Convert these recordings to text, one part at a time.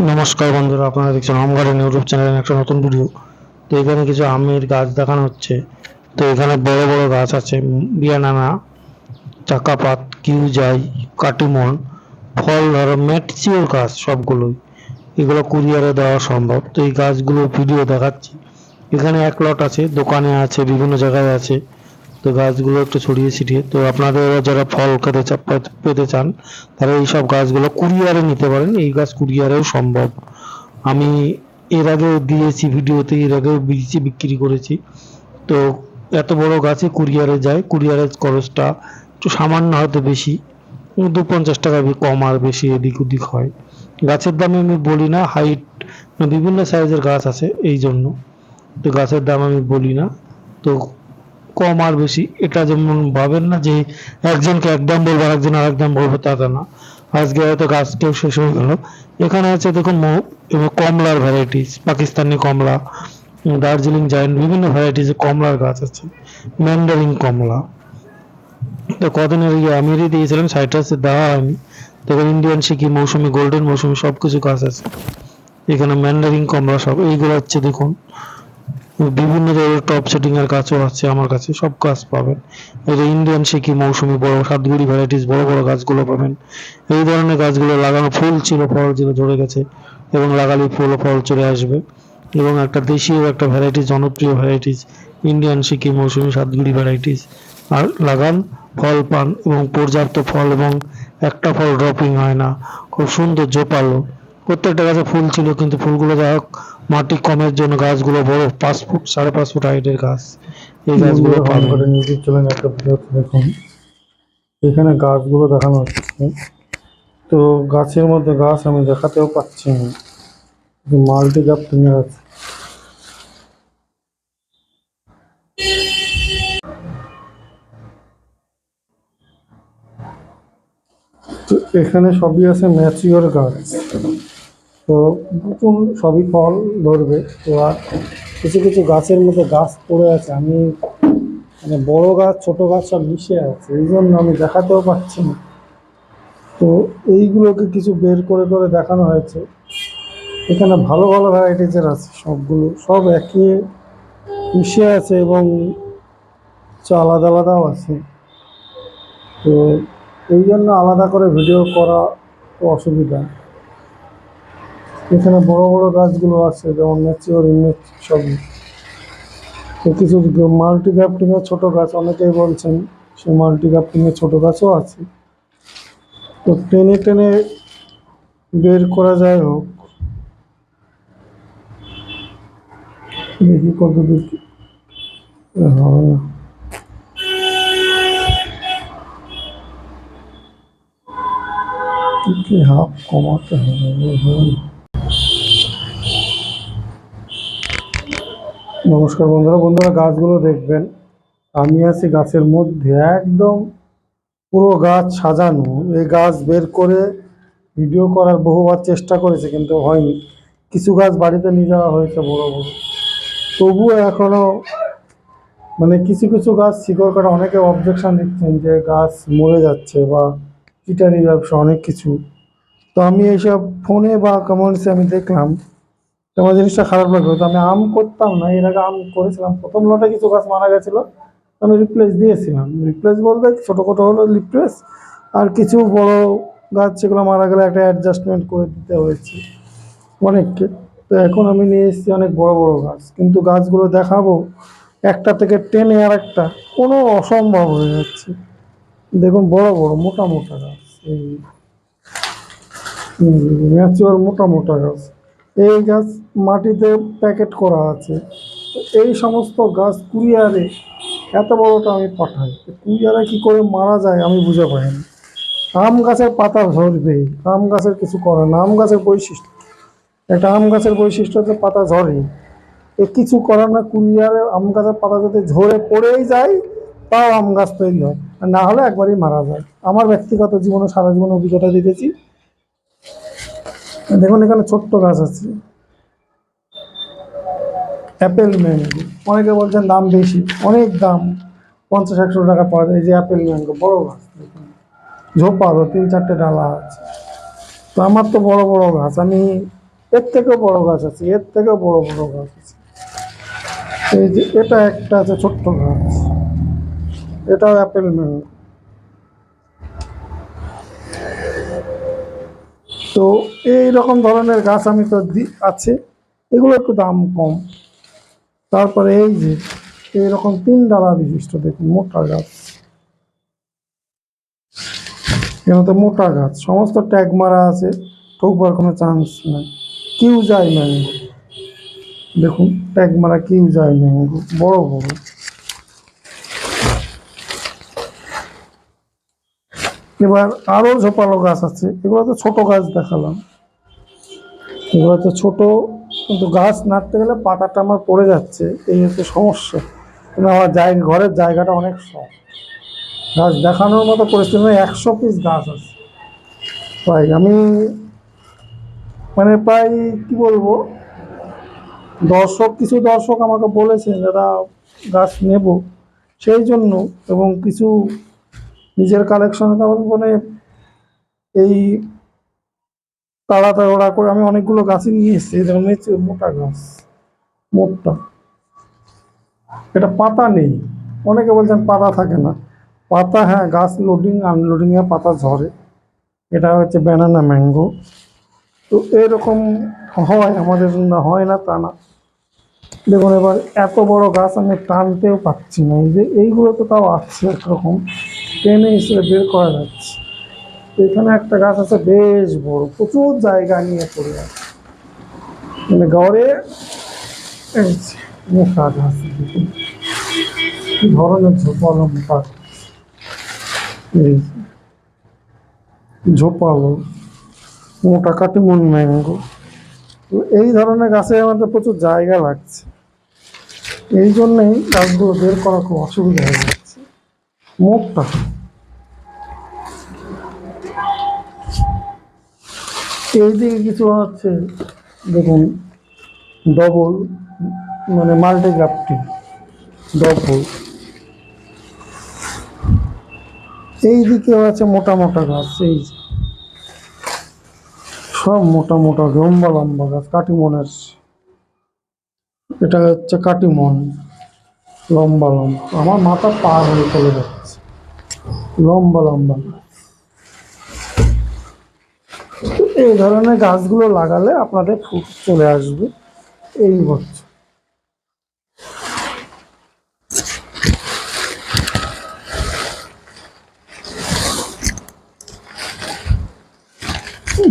নমস্কার বন্ধুরা, আপনারা দেখছেন হোম গার্ডেন ইউটিউব চ্যানেলের একটা নতুন ভিডিও তো এখানে কিছু আমের গাছ দেখানো হচ্ছে। তো এখানে বড় বড় গাছ আছে বিয়ানানা চাকাপাত কিউজাই কাটিমন, ফল ধরো ম্যাটচিওর গাছ সবগুলোই। এগুলো কুরিয়ারে দেওয়া সম্ভব। তো এই গাছগুলো ভিডিও দেখাচ্ছি। এখানে এক লট আছে, দোকানে আছে, বিভিন্ন জায়গায় আছে। তো গাছগুলো একটু ছড়িয়ে ছিটিয়ে, তো আপনাদের যারা ফল খেতে পেতে চান, তারা এই সব গাছগুলো কুরিয়ারে নিতে পারেন, এই গাছ কুরিয়ারেও সম্ভব। আমি এর আগেও দিয়েছি ভিডিওতে, এর আগেও দিয়েছি বিক্রি করেছি। তো এত বড় গাছে কুরিয়ারে যায়, কুরিয়ারের খরচটা একটু সামান্য হয়তো বেশি, দু পঞ্চাশ টাকা কম আর বেশি এদিক ওদিক হয়। গাছের দামে আমি বলি না, হাইট, বিভিন্ন সাইজের গাছ আছে এই জন্য। তো গাছের দাম আমি বলি না। তো কম আর বেশি। এটা যেমন ভাবেন না যে একজনকে এক দাম বলব আর একজন আরেক দাম বলব, তা তা না। আজকে হয়তো গাছ কেউ শেষ হয়ে গেল। এখানে আছে দেখুন কমলার ভ্যারাইটিস পাকিস্তানি কমলা দার্জিলিং জায়েন্ট বিভিন্ন ভ্যারাইটিস কমলার গাছ আছে। ম্যান্ডারিন কমলা। তো কদিনের ইয়ে আমিরই দিয়েছিলাম সাইট্রাসে দেওয়া হয়নি দেখুন ইন্ডিয়ান সিকি মৌসুমি গোল্ডেন মৌসুমি সব কিছু গাছ আছে। এখানে ম্যান্ডারিন কমলা সব, এইগুলো হচ্ছে দেখুন। বিভিন্ন ধরনের টপ সেটিং এর গাছও আছে আমার কাছে, সব গাছ পাবেন। এই যে ইন্ডিয়ান সিকি মৌসুমি বড়, সাতগুড়ি ভ্যারাইটিস বড় বড় গাছগুলো পাবেন। এই ধরনের গাছগুলো লাগানো ফুল ছিল, ফল ছিল ধরে গেছে এবং লাগালে ফুল ও ফল চলে আসবে। এবং একটা দেশীয় একটা ভ্যারাইটিস জনপ্রিয় ভ্যারাইটিস ইন্ডিয়ান সিকি মৌসুমি, সাতগুড়ি ভ্যারাইটিস আর লাগান, ফল পান এবং পর্যাপ্ত ফল এবং একটা ফল ড্রপিং হয় না। খুব সুন্দর, জোপালো। প্রত্যেকটা গাছে ফুল ছিল কিন্তু ফুলগুলো যাই হোক মাটি কমের জন্য গাছগুলো বড় পাঁচ ফুট সাড়ে পাঁচ ফুট হাইটের গাছ। এই গাছগুলো হোম পাবেন। গার্ডেন ইউটিউব একটা দেখুন। এখানে গাছগুলো দেখানো হচ্ছে। তো গাছের মধ্যে গাছ আমি দেখাতেও পাচ্ছি না। মাল্টি গ্যাপটিংয়ের আছে। তো এখানে সবই আছে ম্যাচিওর গাছ। তো নতুন সবই ফল ধরবে। তো আর কিছু কিছু গাছের মধ্যে গাছ পড়ে আছে। আমি মানে বড় গাছ, ছোট গাছ সব মিশে আছে। এই জন্য আমি দেখাতেও পাচ্ছি না। তো এইগুলোকে কিছু বের করে করে দেখানো হয়েছে। এখানে ভালো ভালো ভ্যারাইটিজের আছে সবগুলো। সব একই মিশে আছে এবং আলাদা আলাদাও আছে। তো এই জন্য আলাদা করে ভিডিও করা অসুবিধা। এখানে বড় বড় গাছগুলো আছে, যেমন ম্যাচিওর ইমেজ সবই। তো কিছু মাল্টি গ্রাফটিংয়ের ছোটো গাছ অনেকেই বলছেন সে মাল্টি গ্রাফটিংয়ের ছোটো গাছও আছে। তো টেনে টেনে বের করা যায় হোক, দেখি কত দূর হাফ কমাতে হবে হবে না। নমস্কার বন্ধুরা বন্ধুরা গাছগুলো দেখবেন। আমি আছি গাছের মধ্যে, একদম পুরো গাছ সাজানো। এই গাছ বের করে ভিডিও করার বহুবার চেষ্টা করেছে, কিন্তু হয়নি। কিছু গাছ বাড়িতে নিয়ে যাওয়া হয়েছে বড় বড় তবুও এখনও মানে কিছু কিছু গাছ শিকড় কাটা, অনেকে অবজেকশান দিচ্ছেন যে গাছ মরে যাচ্ছে বা চিটারি ব্যবসা, অনেক কিছু। তো আমি এইসব ফোনে বা কমেন্টসে আমি দেখলাম তো আমার জিনিসটা খারাপ লাগল তো আমি আম করতাম না এর আগে আম করেছিলাম প্রথম লটে কিছু গাছ মারা গেছিল আমি রিপ্লেস দিয়েছিলাম রিপ্লেস বলতে ছোটো খাটো হলো রিপ্লেস আর কিছু বড় গাছ যেগুলো মারা গেলে একটা অ্যাডজাস্টমেন্ট করে দিতে হয়েছে অনেককে তো এখন আমি নিয়ে এসেছি অনেক বড় বড় গাছ কিন্তু গাছগুলো দেখাবো একটা থেকে টেনে আর একটা কোনো অসম্ভব হয়ে যাচ্ছে দেখুন বড় বড় মোটা মোটা গাছ ম্যাচিওর মোটা মোটা গাছ এই গাছ মাটিতে প্যাকেট করা আছে। এই সমস্ত গাছ কুরিয়ারে এত বড়টা আমি পাঠাই। কুরিয়ারে কী করে মারা যায় আমি বুঝে পাই না। আম গাছের পাতা ঝরবে, আম গাছের কিছু করে না। আম গাছের বৈশিষ্ট্য একটা আম গাছের বৈশিষ্ট্য হচ্ছে পাতা ঝরে। এ কিছু করার না, কুরিয়ারে আম গাছের পাতা যদি ঝরে পড়েই যায়, তাও আম গাছ তৈরি হয়। আর না হলে একবারই মারা যায়। আমার ব্যক্তিগত জীবনে, সারা জীবন অভিজ্ঞতা দেখেছি। দেখুন, এখানে ছোট্ট গাছ আছে। অ্যাপেল ম্যাঙ্গো অনেকে বলছেন দাম বেশি। অনেক দাম। পঞ্চাশ, একশো টাকা পাওয়া যায়। এই যে অ্যাপেল ম্যাঙ্গো বড় গাছ, দেখুন। ঝোপালো তিন, চারটে ডালা আছে। তো আমার তো বড় বড় গাছ। আমি এর থেকেও বড় গাছ আছে। এর থেকেও বড় বড় গাছ আছে। এই যে এটা একটা আছে ছোট্ট গাছ। এটাও অ্যাপেল ম্যাঙ্গো তো এই রকম ধরনের গাছ আমি তো দি- আছে, এগুলো একটু দাম কম। তারপরে এই যে, এইরকম তিন ডালা বিশিষ্ট, দেখুন, মোটা গাছ। এখানে তো মোটা গাছ, সমস্ত ট্যাগ মারা আছে, ঠোকবার কোনো চান্স নাই। কিউ যায় ম্যাঙ্গো দেখুন, ট্যাগ মারা কিউ যায় ম্যাঙ্গো বড় বড়। এবার আরও ঝোপালো গাছ আছে, এগুলো তো ছোট গাছ দেখালাম। এগুলো তো ছোট, কিন্তু গাছ নাড়তে গেলে পাতাটা আমার পড়ে যাচ্ছে, এই হচ্ছে সমস্যা। কিন্তু আমার জায়গা, ঘরের জায়গাটা অনেক শখ গাছ দেখানোর মতো পরিস্থিতি একশো পিস গাছ আছে। প্রায় আমি মানে প্রায়, কি বলব, দর্শক, কিছু দর্শক আমাকে বলেছে দাদা গাছ নেব। সেই জন্য এবং কিছু নিজের কালেকশনে তেমন মানে এই তাড়া তাড়া করে আমি অনেকগুলো গাছই নিয়ে এসেছি, এই ধরনের মোটা গাছ, মোটা। এটা পাতা নেই, অনেকে বলছেন পাতা থাকে না। পাতা হ্যাঁ গাছ লোডিং আনলোডিংয়ে পাতা ঝরে। এটা হচ্ছে ব্যানানা ম্যাঙ্গো তো এরকম হয়, আমাদের না হয় না, তা না। দেখুন, এবার এত বড় গাছ আমি টানতেও পাচ্ছি না, এই যে এইগুলো তো তাও আছে একরকম টেনে হিসেবে বের করা যাচ্ছে। এখানে একটা গাছ আছে, বেশ বড়, প্রচুর জায়গা নিয়ে পড়ে আছে। মানে গড়ে মোটা গাছ কি মোটা ঝোপালো কাটিমন ম্যাঙ্গো। এই ধরনের গাছে আমাদের প্রচুর জায়গা লাগছে। এই জন্যেই গাছগুলো বের করা খুব অসুবিধা হয়ে যাচ্ছে। মোটটা এইদিকে কিছু হচ্ছে, দেখুন, ডবল মানে মাল্টি গ্রাফটি ডবল এই দিকে আছে মোটা মোটা গাছ, এই সব মোটা মোটা, লম্বা লম্বা গাছ, কাটিমনের। এটা হচ্ছে কাটিমন, লম্বা লম্বা। আমার মাথা পার হয়ে চলে যাচ্ছে। লম্বা লম্বা গাছ। এই ধরনের গাছগুলো লাগালে আপনাদের ফুল চলে আসবে। এই বছর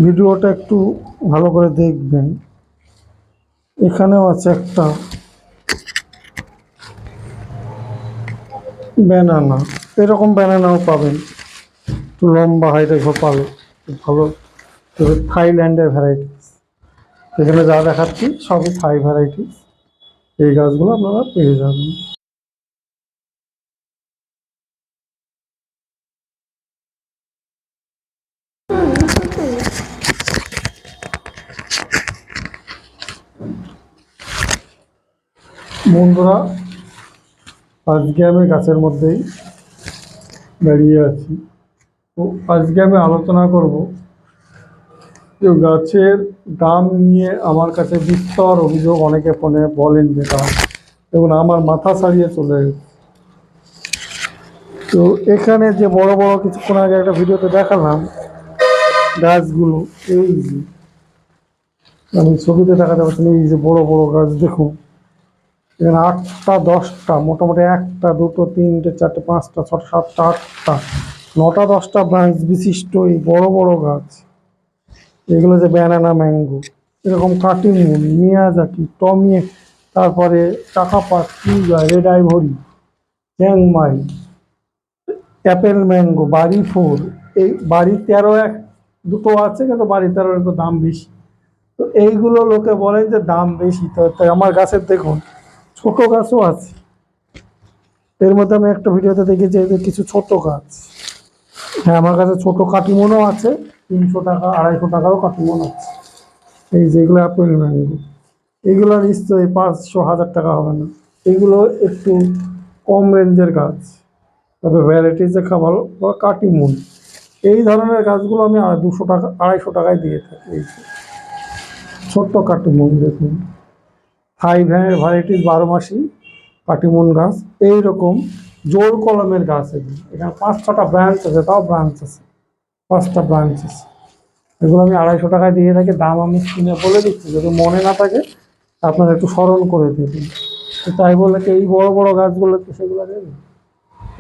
ভিডিওটা একটু ভালো করে দেখবেন। এখানেও আছে একটা ব্যানানা। এরকম ব্যানানাও পাবেন। একটু লম্বা হাইটে খুব ভালো থাইল্যান্ডের ভ্যারাইটিস এখানে যা দেখাচ্ছি, সবই থাই ভ্যারাইটিস এই গাছগুলো আপনারা পেয়ে যাবেন। বন্ধুরা, আজকে আমি গাছের মধ্যেই দাঁড়িয়ে আছি। তো আজকে আমি আলোচনা করব গাছের দাম নিয়ে আমার কাছে বিস্তর অভিযোগ অনেকে ফোনে বলেন যে দাম। এবং আমার মাথা ছাড়িয়ে চলে তো এখানে যে বড় বড় কিছুক্ষণ আগে একটা ভিডিওতে দেখালাম গাছগুলো, এই যে। আমি ছবিতে দেখাতে পারছি এই যে বড় বড় গাছ দেখুন। এখানে আটটা, দশটা, মোটামুটি একটা, দুটো, তিনটে, চারটে, পাঁচটা, ছটা, সাতটা, আটটা, নটা, দশটা ব্রাঞ্চ বিশিষ্ট এই বড় বড় গাছ। এগুলো যে ব্যানানা ম্যাঙ্গো এরকম কাটিমুন মিয়াজাকি টমিয়ে তারপরে চাকাপাত কিউজা red ivory Chiang Mai apple mango Bari four, এই বাড়ি তেরো এক, দুটো আছে কিন্তু বাড়ি তেরোর একটু দাম বেশি। তো এইগুলো লোকে বলেন যে দাম বেশি। তো তাই আমার গাছের দেখুন, ছোট গাছও আছে। এর মধ্যে আমি একটা ভিডিওতে দেখেছি যে কিছু ছোট গাছ। হ্যাঁ আমার কাছে ছোট কাটিমনও আছে। তিনশো টাকা, আড়াইশো টাকারও কাটিমন আছে এই যেগুলো অ্যাপেল ম্যাঙ্গো এগুলো নিশ্চয়ই পাঁচশো, হাজার টাকা হবে না। এগুলো একটু কম রেঞ্জের গাছ। তবে ভ্যারাইটিস দেখা ভালো বা কাটিমন এই ধরনের গাছগুলো আমি দুশো টাকা, আড়াইশো টাকায় দিয়ে থাকি। এই। ছোট্ট কাটিমন দেখুন। থাই ভ্যানের ভ্যারাইটিস বারো মাসি কাটিমন গাছ। এইরকম জোর কলমের গাছ এগুলো। এখানে পাঁচ, ছটা ব্রাঞ্চ আছে, তাও ব্রাঞ্চ আছে। পাঁচটা ব্রাঞ্চ এগুলো আমি আড়াইশো টাকায় দিয়ে থাকি, দাম আমি কিনে বলে দিচ্ছি। যদি মনে না থাকে, আপনারা একটু স্মরণ করে দেবেন। তাই বলে কি, এই বড় বড় গাছগুলো তো সেগুলো দেবেন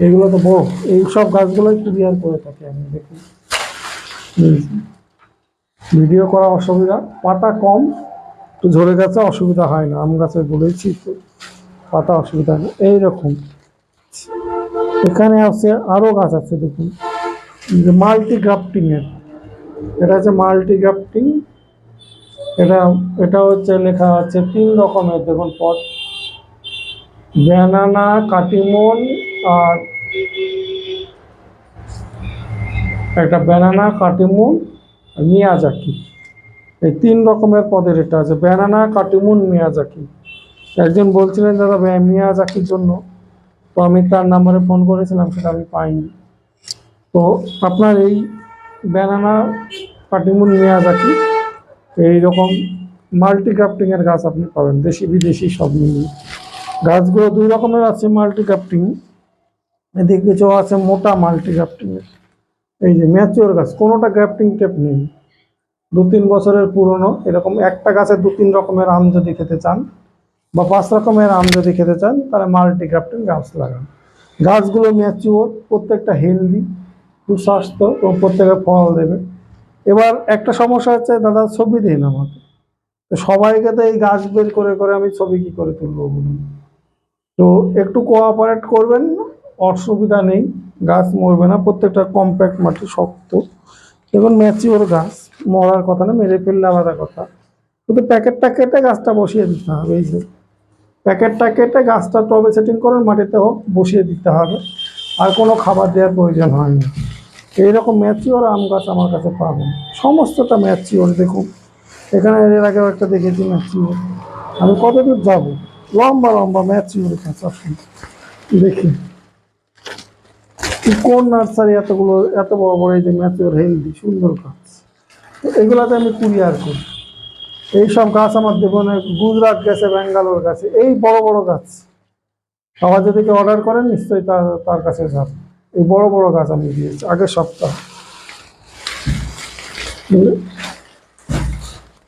এগুলো তো বড়, এই সব গাছগুলোই ক্লিয়ার করে থাকি আমি দেখুন ভিডিও করা অসুবিধা, পাতা কম একটু ঝরে গেছে, অসুবিধা হয় না। আম গাছে বলেছি তো, পাতা অসুবিধা নেই। এইরকম। এখানে আছে আরও গাছ আছে, দেখুন। মাল্টি গ্রাফটিং এর। এটা হচ্ছে মাল্টি গ্রাফটিং এটা এটা হচ্ছে লেখা আছে তিন রকমের। দেখুন পদ ব্যানানা, কাটিমন আর একটা ব্যানানা, কাটিমন মিয়াজাকি। এই তিন রকমের পদের এটা আছে। Banana, Katimon, Miyazaki. একজন বলছিলেন, দাদা, মিয়াজাকির জন্য। তো আমি তার নাম্বারে ফোন করেছিলাম, সেটা আমি পাইনি। তো আপনার এই ব্যানানা কাটিমুন মিয়াজাকি এইরকম মাল্টি ক্রাফটিংয়ের গাছ আপনি পাবেন, দেশি বিদেশি সব মিলিয়ে। গাছগুলো দুই রকমের আছে মাল্টি ক্রাফটিং এদিকে কিছু আছে মোটা মাল্টি ক্রাফটিংয়ের এই যে ম্যাচিওর গাছ, কোনোটা গ্রাফটিং টেপ নেই। দু তিন বছরের পুরনো, এরকম একটা গাছে দু তিন রকমের আম যদি খেতে চান, বা পাঁচ রকমের আম যদি খেতে চান, তাহলে মাল্টি গ্রাফটিং গাছ লাগান। গাছগুলো ম্যাচিওর প্রত্যেকটা হেলদি সুস্বাস্থ্য এবং প্রত্যেকে ফল দেবে। এবার একটা সমস্যা হচ্ছে, দাদা, ছবি দিন আমাকে। তো সবাইকে তো এই গাছ বের করে করে আমি ছবি কি করে তুলবো বলুন? তো একটু কোঅপারেট করবেন অসুবিধা নেই, গাছ মরবে না, প্রত্যেকটা কম্প্যাক্ট মাটি শক্ত। দেখুন ম্যাচিওর গাছ, মরার কথা না, মেরে ফেললে আলাদা কথা। কিন্তু প্যাকেটটা কেটে গাছটা বসিয়ে দিতে হবে, এই যে। প্যাকেটটা কেটে গাছটা টবে সেটিং করেন, মাটিতে হোক, বসিয়ে দিতে হবে। আর কোনো খাবার দেওয়ার প্রয়োজন হয় না। এইরকম ম্যাচিওর আম গাছ আমার কাছে পাবেন। সমস্তটা ম্যাচিওর দেখুন। এখানে এর আগেও একটা দেখেছি ম্যাচিওর আমি কত দূর যাব? লম্বা লম্বা ম্যাচিওর গাছ আসুন দেখি কোন নার্সারি এতগুলো, এত বড় বড় এই যে ম্যাচিওর হেলদি সুন্দর গাছ? এগুলাতে আমি কুরিয়ার করি। এই সব গাছ আমার দেখুন, গুজরাট গেছে, ব্যাঙ্গালোর গেছে, এই বড় বড় গাছ। আবার যদি কেউ অর্ডার করেন, নিশ্চয়ই তার তার কাছে যাবে। এই বড় বড় গাছ আমি দিয়েছি, আগের সপ্তাহ?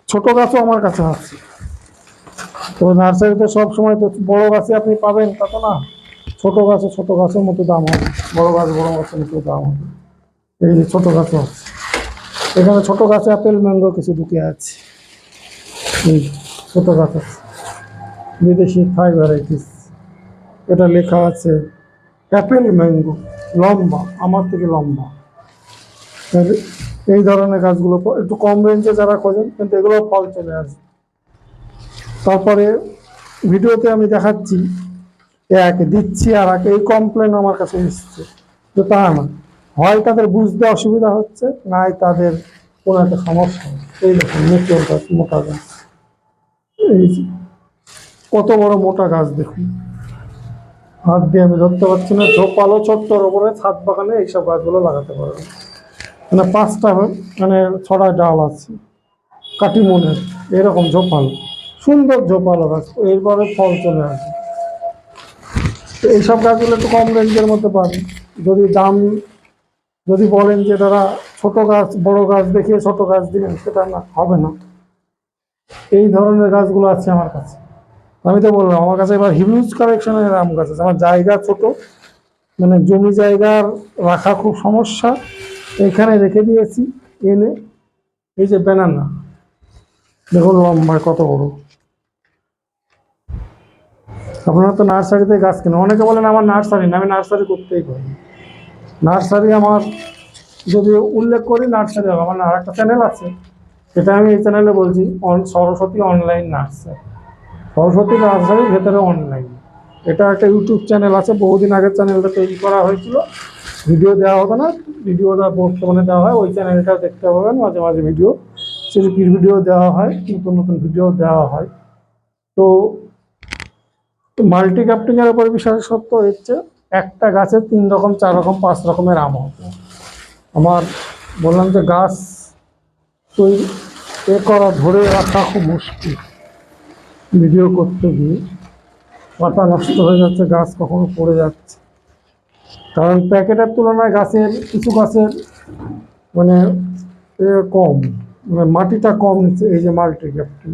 ছোট গাছও আমার কাছে আছে। তো নার্সারিতে সব সময় তো বড় গাছে আপনি পাবেন, তা তো না। ছোট গাছে ছোট গাছের মতো দাম হবে, বড় গাছ বড় গাছের মতো দাম হবে। এই যে ছোট গাছও আছে। এখানে ছোট গাছে আপেল, ম্যাঙ্গো কিছু ঢুকে আছে। ছোট গাছ আছে। বিদেশি থাই ভ্যারাইটিস এটা লেখা আছে, অ্যাপেল ম্যাঙ্গো। লম্বা, আমার থেকে লম্বা। এই ধরনের গাছগুলো একটু কম রেঞ্জে যারা খোঁজেন, কিন্তু এগুলো ফল চলে আসবে। তারপরে ভিডিওতে আমি দেখাচ্ছি, এক দিচ্ছি আর এক, এই কমপ্লেন আমার কাছে এসছে। তো তা না, হয় তাদের বুঝতে অসুবিধা হচ্ছে, নাই তাদের কোনো একটা সমস্যা এই দেখুন মেচুর গাছ মোটা গাছ। এই কত বড় মোটা গাছ দেখুন। হাত দিয়ে আমি ধরতে পারছি না, ঝোপালো ছোট্টর ওপরে ছাদ বাগানে এইসব গাছগুলো লাগাতে পারবেন মানে পাঁচটা মানে ছটা ডাল আছে, কাটিমনের, এরকম ঝোপালো, সুন্দর ঝোপালো গাছ এইভাবে ফল চলে আসে। এইসব গাছগুলো একটু কম রেঞ্জের মধ্যে পাবেন যদি দাম, যদি বলেন যে তারা ছোট গাছ, বড় গাছ দেখিয়ে ছোট গাছ দিবেন সেটা না, হবে না। এই ধরনের গাছগুলো আছে আমার কাছে। আমি তো বললাম, আমার কাছে এবার হিউজ কালেকশনের আম গাছ আছে। আমার জায়গা ছোট মানে জমি জায়গার রাখা খুব সমস্যা। এখানে রেখে দিয়েছি, এনে, এই যে ব্যানানা দেখুন লম্বা কত বড়। আপনারা তো নার্সারিতে গাছ কেন অনেকে বলেন, আমার নার্সারি না, আমি নার্সারি করতেই পারি নার্সারি আমার, যদি উল্লেখ করি, নার্সারি হবে। আমার আর একটা চ্যানেল আছে। সেটা আমি এই চ্যানেলে বলছি সরস্বতী অনলাইন নার্সারি। সরস্বতী নার্সারির ভেতরে অনলাইন। এটা একটা ইউটিউব চ্যানেল আছে, বহুদিন আগের চ্যানেলটা তৈরি করা হয়েছিল। ভিডিও দেওয়া হতো না, ভিডিওটা বর্তমানে দেওয়া হয়, ওই চ্যানেলটা দেখতে পাবেন, মাঝে মাঝে ভিডিও সেলফির ভিডিও দেওয়া হয়, নতুন নতুন ভিডিও দেওয়া হয়। তো মাল্টি ক্যাপ্টিংয়ের উপর বিশেষত্ব হচ্ছে, একটা গাছে তিন রকম, চার রকম, পাঁচ রকমের আম হতো আমার বললাম যে গাছ তৈরি এ করা ধরে রাখা খুব মুশকিল। ভিডিও করতে গিয়ে পাতা নষ্ট হয়ে যাচ্ছে, গাছ কখনো পড়ে যাচ্ছে। কারণ প্যাকেটের তুলনায় গাছের, কিছু গাছের মানে কম মানে মাটিটা কম নিচ্ছে, এই যে মাল্টি গ্যাপটিং।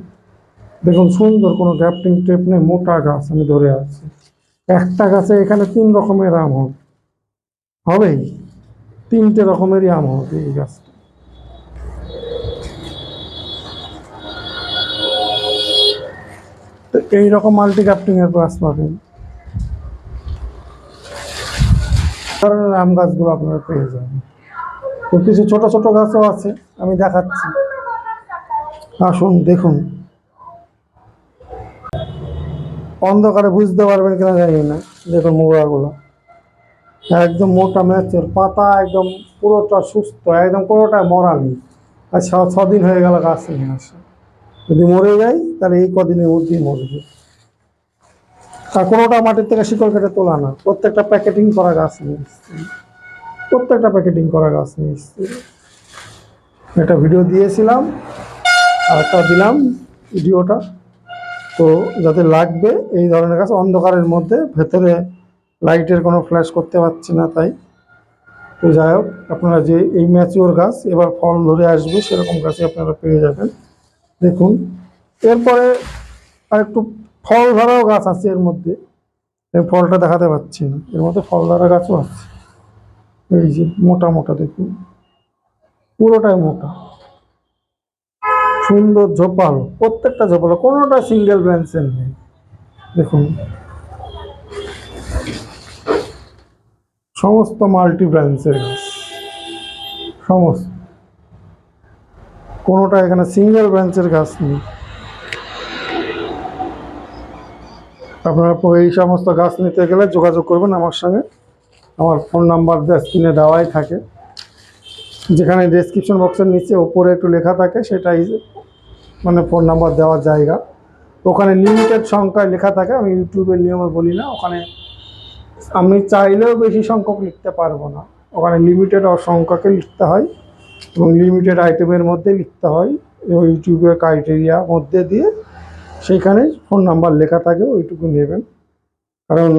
দেখুন, সুন্দর কোনো গ্যাপটিং টেপ নেই, মোটা গাছ আমি ধরে আছি। একটা গাছে এখানে তিন রকমের আম হবে। হবেই। তিনটে রকমেরই আম হবে এই গাছটা। তো এইরকম মাল্টি গ্যাপটিং এর গাছ পাবেন। ধরনের আম গাছগুলো আপনারা পেয়ে যাবেন। তো কিছু ছোট ছোট গাছও আছে, আমি দেখাচ্ছি। আসুন, দেখুন। অন্ধকারে বুঝতে পারবেন কিনা জানি না, দেখুন মোগরাগুলো একদম মোটা ম্যাচের পাতা, একদম পুরোটা সুস্থ, একদম কোনোটা মরা নেই আর ছদিন হয়ে গেল গাছ নিয়ে আসে। যদি মরে যায়, তাহলে এই কদিনের মধ্যেই মরবে। আর কোনোটা মাটির থেকে শিকড় কেটে তোলা না। প্রত্যেকটা প্যাকেটিং করা গাছ নিয়ে এসছি। প্রত্যেকটা প্যাকেটিং করা গাছ নিয়ে এসছি। একটা ভিডিও দিয়েছিলাম আর একটা দিলাম ভিডিওটা। তো যাতে লাগবে, এই ধরনের গাছ অন্ধকারের মধ্যে, ভেতরে লাইটের কোনো ফ্ল্যাশ করতে পারছি না তাই। তো যাই হোক, আপনারা যে এই ম্যাচিওর গাছ, এবার ফল ধরে আসবে, সেরকম গাছই আপনারা পেয়ে যাবেন। দেখুন। এরপরে আর একটু ফল ধরাও গাছ আছে এর মধ্যে। ফলটা দেখাতে পাচ্ছি না। এর মধ্যে ফল ধরা গাছও আছে। এই যে মোটা মোটা দেখুন। পুরোটাই মোটা। সুন্দর ঝোপালো। প্রত্যেকটা ঝোপালো, কোনোটা সিঙ্গেল ব্রাঞ্চের নেই। দেখুন। সমস্ত মাল্টি ব্রাঞ্চের গাছ। সমস্ত। কোনোটা এখানে সিঙ্গেল ব্রাঞ্চের গাছ নেই। আপনারা এই সমস্ত গাছ নিতে গেলে যোগাযোগ করবেন আমার সঙ্গে। আমার ফোন নাম্বার স্ক্রিনে দেওয়াই থাকে। যেখানে ডেসক্রিপশন বক্সের নিচে ওপরে একটু লেখা থাকে, সেটাই মানে ফোন নাম্বার দেওয়ার জায়গা। ওখানে লিমিটেড সংখ্যায় লেখা থাকে, আমি ইউটিউবের নিয়মে বলি না। ওখানে আমি চাইলেও বেশি সংখ্যক লিখতে পারব না। ওখানে লিমিটেড সংখ্যাকে লিখতে হয়। এবং লিমিটেড আইটেমের মধ্যে লিখতে হয়। ইউটিউবের ক্রাইটেরিয়া মধ্যে দিয়ে সেইখানে ফোন নাম্বার লেখা থাকে, ওইটুকু নেবেন। কারণ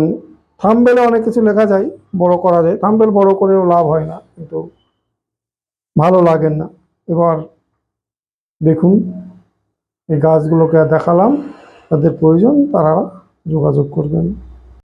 থামবেলে অনেক কিছু লেখা যায়, বড় করা যায়। থামবেল বড় করেও লাভ হয় না, কিন্তু ভালো লাগেন না। এবার দেখুন, এই গাছগুলোকে দেখালাম, তাদের প্রয়োজন, তারা যোগাযোগ করবেন।